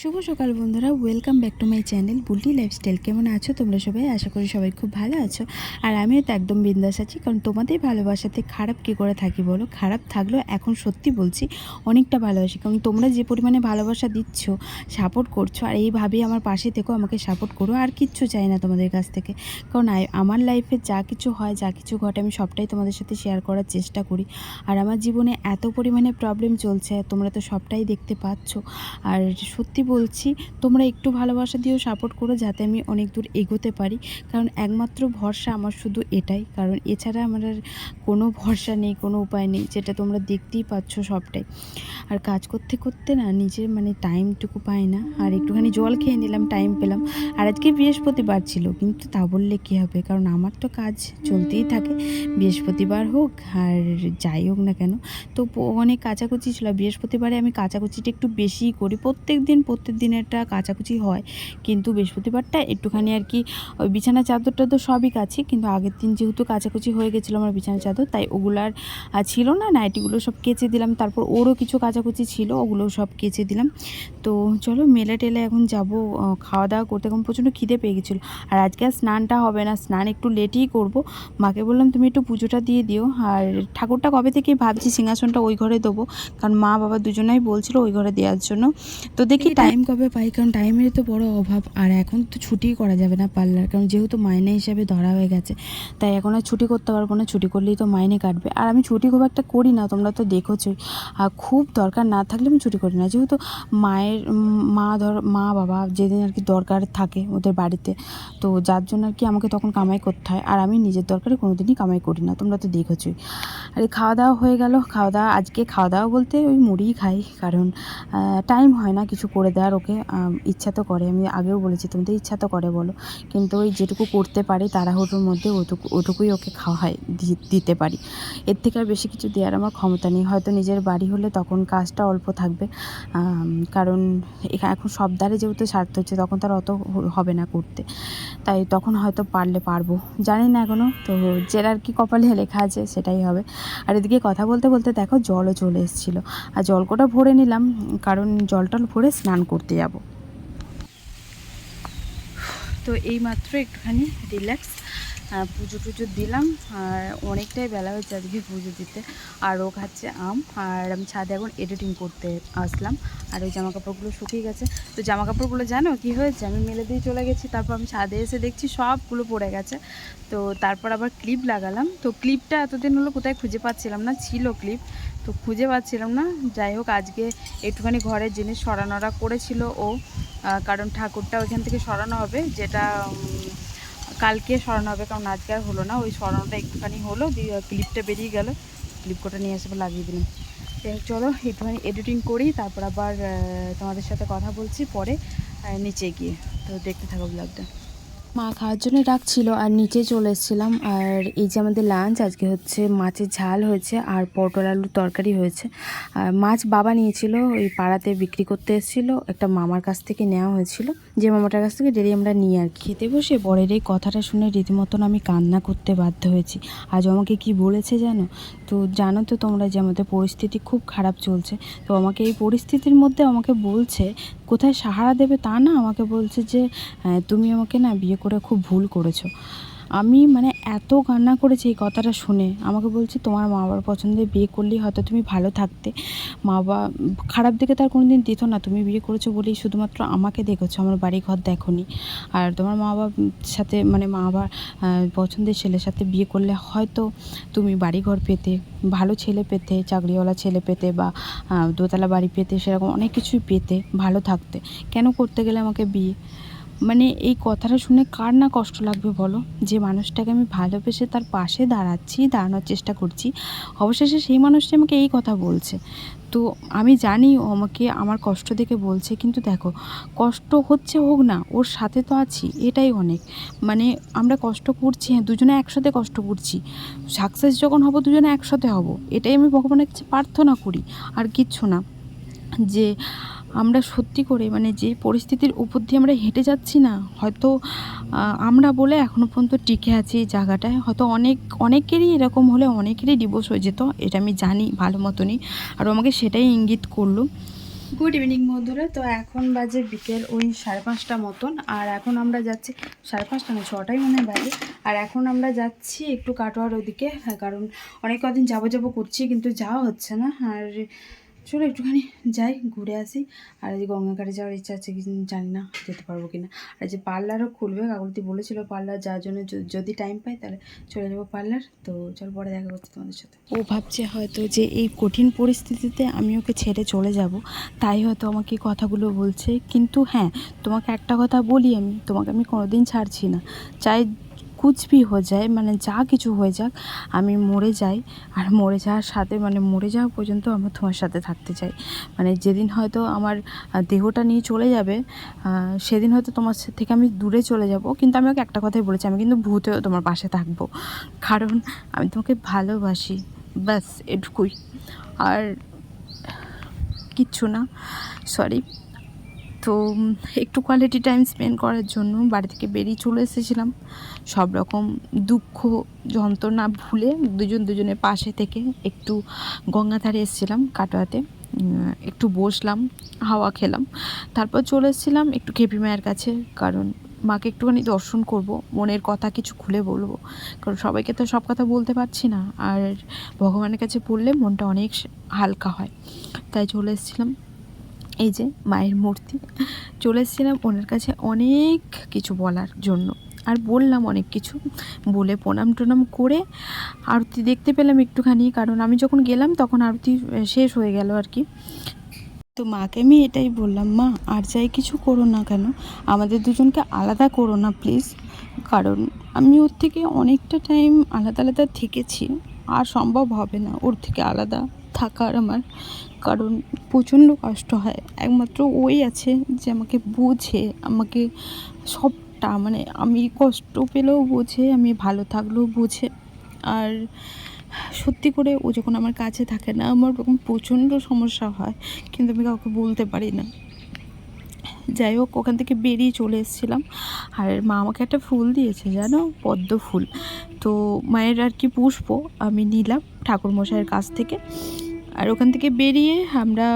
শুভ সকাল বন্ধুরা welcome back to my channel Bulti lifestyle কেমন আছো তোমরা সবাই? আশা করি সবাই খুব ভালো আছো। আর আমিও তো একদম বিন্দাস আছি, কারণ তোমাদের ভালোবাসাতে খারাপ কী করে থাকি বলো? খারাপ থাকলেও এখন সত্যি বলছি, অনেকটা ভালোবাসি। কারণ তোমরা যে পরিমাণে ভালোবাসা দিচ্ছ সাপোর্ট করছ, আর এইভাবেই আমার পাশে থেকেও আমাকে সাপোর্ট করো, আর কিচ্ছু চাই না তোমাদের কাছ থেকে। কারণ আমার লাইফে যা কিছু হয়, যা কিছু ঘটে, আমি সবটাই তোমাদের সাথে শেয়ার করার চেষ্টা করি। আর আমার জীবনে এত পরিমাণে প্রবলেম চলছে, তোমরা তো সবটাই দেখতে পাচ্ছ। আর সত্যি বলছি, তোমরা একটু ভালোবাসা দিয়েও সাপোর্ট করো যাতে আমি অনেক দূর এগোতে পারি। কারণ একমাত্র ভরসা আমার শুধু এটাই। কারণ এছাড়া আমার আর কোনো ভরসা নেই, কোনো উপায় নেই, যেটা তোমরা দেখতেই পাচ্ছ সবটাই। আর কাজ করতে করতে না নিজের মানে টাইমটুকু পাই না। আর একটুখানি জল খেয়ে নিলাম টাইম পেলাম। আর আজকে বৃহস্পতিবার ছিল, কিন্তু তা বললে কী হবে? কারণ আমার তো কাজ চলতেই থাকে। বৃহস্পতিবার হোক আর যাই হোক না কেন তো অনেক কাচাকুচি ছিল। বৃহস্পতিবারে আমি কাচাকুচিটা একটু বেশিই করি। প্রত্যেক দিন প্রত্যেক দিনেরটা কাচাকুচি হয়। কিন্তু বৃহস্পতিবারটা একটুখানি আর কি, ওই বিছানা চাদরটা তো সবই কাছি কিন্তু আগের দিন যেহেতু কাচাকুচি হয়ে গেছিল আমার বিছানা চাদর, তাই ওগুলার ছিল না। নাইটিগুলো সব কেচে দিলাম। তারপর ওরও কিছু কাচাকুচি ছিল ওগুলো সব কেচে দিলাম। তো চলো মেলে টেলে এখন যাব খাওয়া দাওয়া করতে। এখন প্রচণ্ড খিদে পেয়ে গেছিল। আর আজকে আর স্নানটা হবে না স্নান একটু লেটেই করব। মাকে বললাম তুমি একটু পুজোটা দিয়ে দিও। আর ঠাকুরটা কবে থেকেই ভাবছি সিংহাসনটা ওই ঘরে দেবো। কারণ মা বাবা দুজনেই বলছিল ওই ঘরে দেওয়ার জন্য। তো দেখি টাইম কবে পাই? কারণ টাইমের তো বড় অভাব। আর এখন তো ছুটিই করা যাবে না পার্লার। কারণ যেহেতু মাইনে হিসাবে ধরা হয়ে গেছে তাই এখন আর ছুটি করতে পারব না। ছুটি করলেই তো মাইনে কাটবে। আর আমি ছুটি খুব একটা করি না তোমরা তো দেখোছোই। আর খুব দরকার না থাকলে আমি ছুটি করি না। যেহেতু মায়ের, মা ধর, মা, বাবা যেদিন আর কি দরকার থাকে ওদের বাড়িতে, তো যার জন্য আর কি আমাকে তখন কামাই করতে হয়। আর আমি নিজের দরকারে কোনো দিনই কামাই করি না, তোমরা তো দেখোছোই। আর খাওয়া দাওয়া হয়ে গেল খাওয়া দাওয়া আজকে খাওয়া দাওয়া বলতে ওই মুড়িই খাই, কারণ টাইম হয় না কিছু করে দেওয়ার ওকে ইচ্ছা তো করে। আমি আগেও বলেছি তোমাদের ইচ্ছা তো করে বলো। কিন্তু ওই যেটুকু করতে পারি তাড়াহুড়োর মধ্যে ওটুকু, ওটুকুই ওকে খাওয়াই, দি- দিতে পারি। এর থেকে আর বেশি কিছু দেওয়ার আমার ক্ষমতা নেই। হয়তো নিজের বাড়ি হলে তখন কাজটা অল্প থাকবে। কারণ এখা- এখন সব দ্বারে যেহেতু স্বার্থ হচ্ছে, তখন তার অত হবে না করতে। তাই তখন হয়তো পারলে পারব। জানি না এখনও তো আর কি কপালে লেখা আছে সেটাই হবে। আর এদিকে কথা বলতে বলতে দেখো জলও চলে এসেছিল। আর জলকোটা ভরে নিলাম, কারণ জল টল ভরে স্নান করতে যাব। তো এই মাত্র একটুখানি রিল্যাক্স পুজো টুজো দিলাম, আর অনেকটাই বেলা হয়েছে আজকে পুজো দিতে। আর ও খাচ্ছে আম, আর আমি ছাদে এখন এডিটিং করতে আসলাম। আর ওই জামা কাপড়গুলো শুকিয়ে গেছে। তো জামা কাপড়গুলো জানো কি হয়েছে? আমি মেলে দিয়ে চলে গেছি, তারপর আমি ছাদে এসে দেখছি সবগুলো পড়ে গেছে। তো তারপর আবার ক্লিপ লাগালাম। তো ক্লিপটা এতদিন হলো কোথায় খুঁজে পাচ্ছিলাম না, ছিল ক্লিপ তো খুঁজে পাচ্ছিলাম না। যাই হোক, আজকে একটুখানি ঘরের জিনিস সরানোরা করেছিল ও কারণ ঠাকুরটা ওইখান থেকে সরানো হবে, যেটা কালকে সরানো হবে, কারণ আজকে আর হলো না। ওই সরানোটা একটুখানি হলো, দিয়ে ক্লিপটা বেরিয়ে গেল। কোটা নিয়ে এসে লাগিয়ে দিলাম। চলো, একটুখানি এডিটিং করি, তারপর আবার তোমাদের সাথে কথা বলছি পরে নিচে গিয়ে। তো দেখতে থাকো ব্লগটা মা খাওয়ার জন্য ডাকছিল আর নিচে চলে এসেছিলাম। আর এই যে আমাদের লাঞ্চ আজকে হচ্ছে মাছের ঝাল হয়েছে আর পটল আলুর তরকারি হয়েছে। আর মাছ বাবা নিয়েছিল, ওই পাড়াতে বিক্রি করতে এসেছিল, একটা মামার কাছ থেকে নেওয়া হয়েছিল। যে মামাটার কাছ থেকে ডেলি আমরা নিই আর খেতে বসে বরের এই কথাটা শুনে রীতিমতন আমি কান্না করতে বাধ্য হয়েছি। আজ আমাকে কি বলেছে জানো? তো জানো তো তোমরা যে আমাদের পরিস্থিতি খুব খারাপ চলছে। তো আমাকে এই পরিস্থিতির মধ্যে আমাকে বলছে কোথায় সাহারা দেবে তা না, আমাকে বলছে যে তুমি আমাকে না বিয়ে করে খুব ভুল করেছ। আমি মানে এত কান্না করেছি এই কথাটা শুনে। আমাকে বলছে, তোমার মা বাবার পছন্দে বিয়ে করলেই হয়তো তুমি ভালো থাকতে। মা বাবা খারাপ দিকে তার কোনো দিন দিত না, তুমি বিয়ে করেছ বলেই শুধুমাত্র আমাকে দেখেছ, আমার বাড়ি ঘর দেখোনি। আর তোমার মা বাবার সাথে মানে মা বাবার পছন্দের ছেলের সাথে বিয়ে করলে হয়তো তুমি বাড়ি ঘর পেতে, ভালো ছেলে পেতে, চাকরিওয়ালা ছেলে পেতে বা দোতলা বাড়ি পেতে, সেরকম অনেক কিছুই পেতে, ভালো থাকতে। কেন করতে গেলে আমাকে বিয়ে? মানে এই কথাটা শুনে কার না কষ্ট লাগবে বলো? যে মানুষটাকে আমি ভালোবেসে তার পাশে দাঁড়াচ্ছি, দাঁড়ানোর চেষ্টা করছি, অবশেষে সেই মানুষটি আমাকে এই কথা বলছে। তো আমি জানি ও আমাকে আমার কষ্ট দেখে বলছে, কিন্তু দেখো, কষ্ট হচ্ছে হোক না, ওর সাথে তো আছি, এটাই অনেক। মানে আমরা কষ্ট করছি হ্যাঁ দুজনে একসাথে কষ্ট করছি। সাকসেস যখন হব, দুজনে একসাথে হব, এটাই আমি ভগবানের কাছে প্রার্থনা করি। আর কিচ্ছু না। যে আমরা সত্যি করে মানে যে পরিস্থিতির উপর দিয়ে আমরা হেঁটে যাচ্ছি না, হয়তো আমরা বলে এখনও পর্যন্ত টিকে আছি এই জায়গাটায়। হয়তো অনেক, অনেকেরই এরকম হলে অনেকেরই ডিভোর্স হয়ে যেত, এটা আমি জানি ভালো মতনই। আর আমাকে সেটাই ইঙ্গিত করল। গুড ইভিনিং বন্ধুরা। তো এখন বাজে বিকেল ওই সাড়ে পাঁচটা মতন, আর এখন আমরা যাচ্ছি, সাড়ে পাঁচটা না, ছটাই মনে হয় বাজে। আর এখন আমরা যাচ্ছি একটু কাটোয়ার ওদিকে, কারণ অনেক কদিন যাব যাব করছি, কিন্তু যাওয়া হচ্ছে না। আর চলো একটুখানি যাই, ঘুরে আসি। আর এই যে গঙ্গাঘাটে যাওয়ার ইচ্ছা আছে কি জানি না, যেতে পারব কি না আর যে পার্লারও খুলবে কাকুলতি বলেছিল পার্লার যাওয়ার জন্য যদি টাইম পাই তাহলে চলে যাব পার্লার। তো চল পরে দেখা করছি তোমাদের সাথে। ও ভাবছে হয়তো যে এই কঠিন পরিস্থিতিতে আমি ওকে ছেড়ে চলে যাব, তাই হয়তো আমাকে কথাগুলো বলছে। কিন্তু হ্যাঁ তোমাকে একটা কথা বলি আমি, তোমাকে আমি কোনোদিন ছাড়ছি না। চাই কুচবি হয়ে যায় মানে যা কিছু হয়ে যাক, আমি মরে যাই। আর মরে যাওয়ার সাথে মানে মরে যাওয়া পর্যন্ত আমার তোমার সাথে থাকতে চাই। মানে যেদিন হয়তো আমার দেহটা নিয়ে চলে যাবে সেদিন হয়তো তোমার থেকে আমি দূরে চলে যাব। কিন্তু আমি ওকে একটা কথাই বলেছি, আমি কিন্তু ভূতেও তোমার পাশে থাকব। কারণ আমি তোমাকে ভালোবাসি, ব্যাস, এটুকুই। আর কিচ্ছু না সরি তো একটু কোয়ালিটি টাইম স্পেন্ড করার জন্য বাড়ি থেকে বেরিয়ে চলে এসেছিলাম। সব রকম দুঃখ, যন্ত্রণা ভুলে দুজন দুজনের পাশে থেকে একটু গঙ্গাধারে এসেছিলাম কাটোয়াতে। একটু বসলাম, হাওয়া খেলাম। তারপর চলে এসেছিলাম একটু কেপি মায়ের কাছে, কারণ মাকে একটুখানি দর্শন করব, মনের কথা কিছু খুলে বলব। কারণ সবাইকে তো সব কথা বলতে পারছি না, আর ভগবানের কাছে পড়লে মনটা অনেক হালকা হয়। তাই চলে এসেছিলাম। এই যে মায়ের মূর্তি। চলে এসেছিলাম ওনার কাছে অনেক কিছু বলার জন্য। আর বললাম অনেক কিছু। বলে প্রণাম টনাম করে আরতি দেখতে পেলাম একটুখানি, কারণ আমি যখন গেলাম তখন আরতি শেষ হয়ে গেল আর কি। তো মাকে আমি এটাই বললাম, মা, আর যাই কিছু করো না কেন? আমাদের দুজনকে আলাদা করো না প্লিজ। কারণ আমি ওর থেকে অনেকটা টাইম আলাদা আলাদা থেকেছি। আর সম্ভব হবে না ওর থেকে আলাদা থাকার আমার। কারণ প্রচণ্ড কষ্ট হয়। একমাত্র ওই আছে যে আমাকে বোঝে, আমাকে সবটা মানে আমি কষ্ট পেলেও বোঝে, আমি ভালো থাকলেও বোঝে। আর সত্যি করে ও যখন আমার কাছে থাকে না, আমার ওরকম প্রচণ্ড সমস্যা হয়, কিন্তু আমি কাউকে বলতে পারি না। যাই হোক, ওখান থেকে বেরিয়ে চলে এসেছিলাম। আর মা আমাকে একটা ফুল দিয়েছে, জানো? পদ্ম ফুল। তো মায়ের আর কি পুষ্প আমি নিলাম ঠাকুরমশাইয়ের কাছ থেকে। আর ওখান থেকে বেরিয়ে আমরা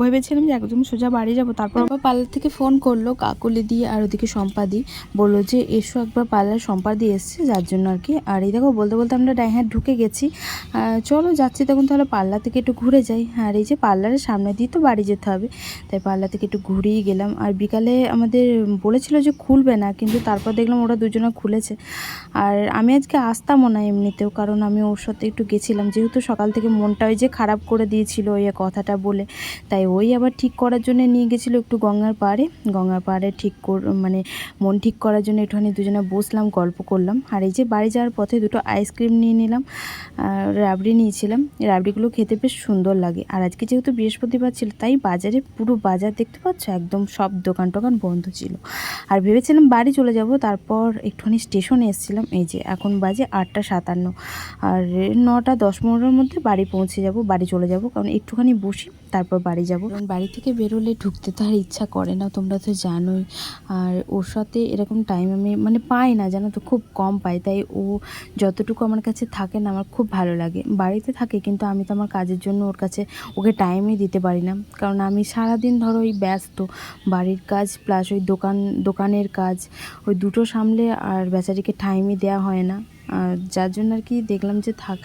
ভেবেছিলাম যে একদম সোজা বাড়ি যাব। তারপর আবার পার্লার থেকে ফোন করল কাকুলি দিয়ে আর ওদিকে সম্পাদি বলল যে, এসো একবার পার্লার সম্পাদি এসছে, যার জন্য আর কি। আর এই দেখো, বলতে বলতে আমরা ডাইহাট ঢুকে গেছি। চলো যাচ্ছি তখন তাহলে পার্লার থেকে একটু ঘুরে যাই। আর এই যে পার্লারের সামনে দিয়ে তো বাড়ি যেতে হবে। তাই পার্লার থেকে একটু ঘুরেই গেলাম। আর বিকালে আমাদের বলেছিল যে খুলবে না, কিন্তু তারপর দেখলাম ওরা দুজনে খুলেছে। আর আমি আজকে আসতামও না এমনিতেও, কারণ আমি ওর সাথে একটু গেছিলাম। যেহেতু সকাল থেকে মনটা ওই যে খারাপ করে দিয়েছিল ওই কথাটা বলে। তাই ওই আবার ঠিক করার জন্য নিয়ে গেছিল একটু গঙ্গার পাড়ে। গঙ্গার পাড়ে ঠিক কর মানে মন ঠিক করার জন্য একটুখানি দুজনে বসলাম, গল্প করলাম। আর এই যে বাড়ি যাওয়ার পথে দুটো আইসক্রিম নিয়ে নিলাম রাবড়ি নিয়েছিলাম। রাবড়িগুলো খেতে বেশ সুন্দর লাগে। আর আজকে যেহেতু বৃহস্পতিবার ছিল, তাই বাজারে পুরো বাজার দেখতে পাচ্ছ? একদম সব দোকান টোকান বন্ধ ছিল। আর ভেবেছিলাম বাড়ি চলে যাব, তারপর একটুখানি স্টেশনে এসেছিলাম। এই যে এখন বাজে আটটা সাতান্ন। আর নটা দশ পনেরোর মধ্যে বাড়ি পৌঁছে যাব বাড়ি চলে যাব, কারণ একটুখানি বসি, তারপর বাড়ি যাব। কারণ বাড়ি থেকে বেরোলে ঢুকতে তো আর ইচ্ছা করে না, তোমরা তো জানোই। আর ওর সাথে এরকম টাইম আমি মানে পাই না, জানো তো, খুব কম পাই। তাই ও যতটুকু আমার কাছে থাকে না, আমার খুব ভালো লাগে। বাড়িতে থাকে, কিন্তু আমি তো আমার কাজের জন্য ওর কাছে ওকে টাইমই দিতে পারি না। কারণ আমি সারাদিন ধরো ওই ব্যস্ত, বাড়ির কাজ প্লাস ওই দোকান, দোকানের কাজ, ওই দুটো সামলে আর বেচারিকে টাইমই দেওয়া হয় না। যার জন্য আর কি দেখলাম যে থাক,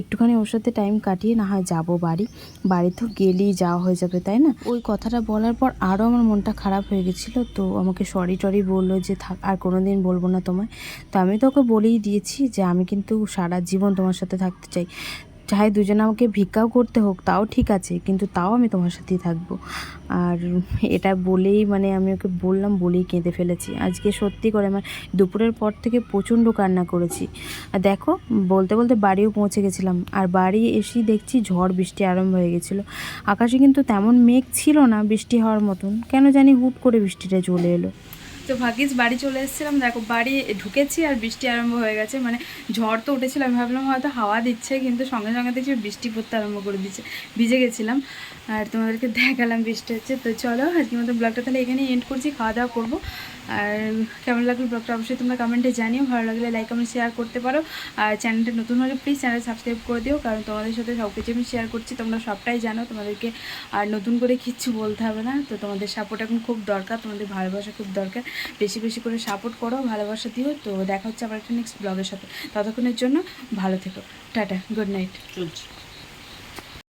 একটুখানি ওর সাথে টাইম কাটিয়ে না হয় যাব বাড়ি। বাড়ি তো গেলেই যাওয়া হয়ে যাবে, তাই না? ওই কথাটা বলার পর আরও আমার মনটা খারাপ হয়ে গেছিল। তো আমাকে সরি টরি বলল যে থাক, আর কোনো দিন বলব না তোমায়। তো আমি তো ওকে বলেই দিয়েছি যে আমি কিন্তু সারা জীবন তোমার সাথে থাকতে চাই। চাই দুজনে আমাকে ভিক্ষাও করতে হোক, তাও ঠিক আছে, কিন্তু তাও আমি তোমার সাথেই থাকব। আর এটা বলেই মানে আমি ওকে বললাম, বলেই কেঁদে ফেলেছি। আজকে সত্যি করে আমার দুপুরের পর থেকে প্রচণ্ড কান্না করেছি। আর দেখো, বলতে বলতে বাড়িও পৌঁছে গেছিলাম। আর বাড়ি এসেই দেখছি ঝড়, বৃষ্টি আরম্ভ হয়ে গেছিল। আকাশে কিন্তু তেমন মেঘ ছিল না বৃষ্টি হওয়ার মতন। কেন জানি হুট করে বৃষ্টিটা চলে এলো। তো ভাগ্যিস বাড়ি চলে এসেছিলাম। দেখো, বাড়ি ঢুকেছি আর বৃষ্টি আরম্ভ হয়ে গেছে। মানে ঝড় তো উঠেছিল, আমি ভাবলাম হয়তো হাওয়া দিচ্ছে, কিন্তু সঙ্গে সঙ্গে দেখছি বৃষ্টি পড়তে আরম্ভ করে দিচ্ছে, ভিজে গেছিলাম। আর তোমাদেরকে দেখালাম বৃষ্টি হচ্ছে। তো চলো আজকে মতো ব্লগটা তাহলে এখানেই এন্ড করছি, খাওয়া দাওয়া করব। আর কেমন লাগল ব্লগটা অবশ্যই তোমরা কমেন্টে জানিও। ভালো লাগলে লাইক কমেন্ট শেয়ার করতে পারো। আর চ্যানেলটা নতুন হলে প্লিজ চ্যানেল সাবস্ক্রাইব করে দিও, কারণ তোমাদের সাথে সব কিছু আমি শেয়ার করছি, তোমরা সবটাই জানো। তোমাদেরকে আর নতুন করে কিচ্ছু বলতে হবে না। তো তোমাদের সাপোর্ট এখন খুব দরকার, তোমাদের ভালোবাসা খুব দরকার। বেশি বেশি করে সাপোর্ট করো, ভালোবাসা দিও। তো দেখা হচ্ছে আবার একটা নেক্সট ব্লগের সাথে। ততক্ষণের জন্য ভালো থেকো। টাটা গুড নাইট চলছে।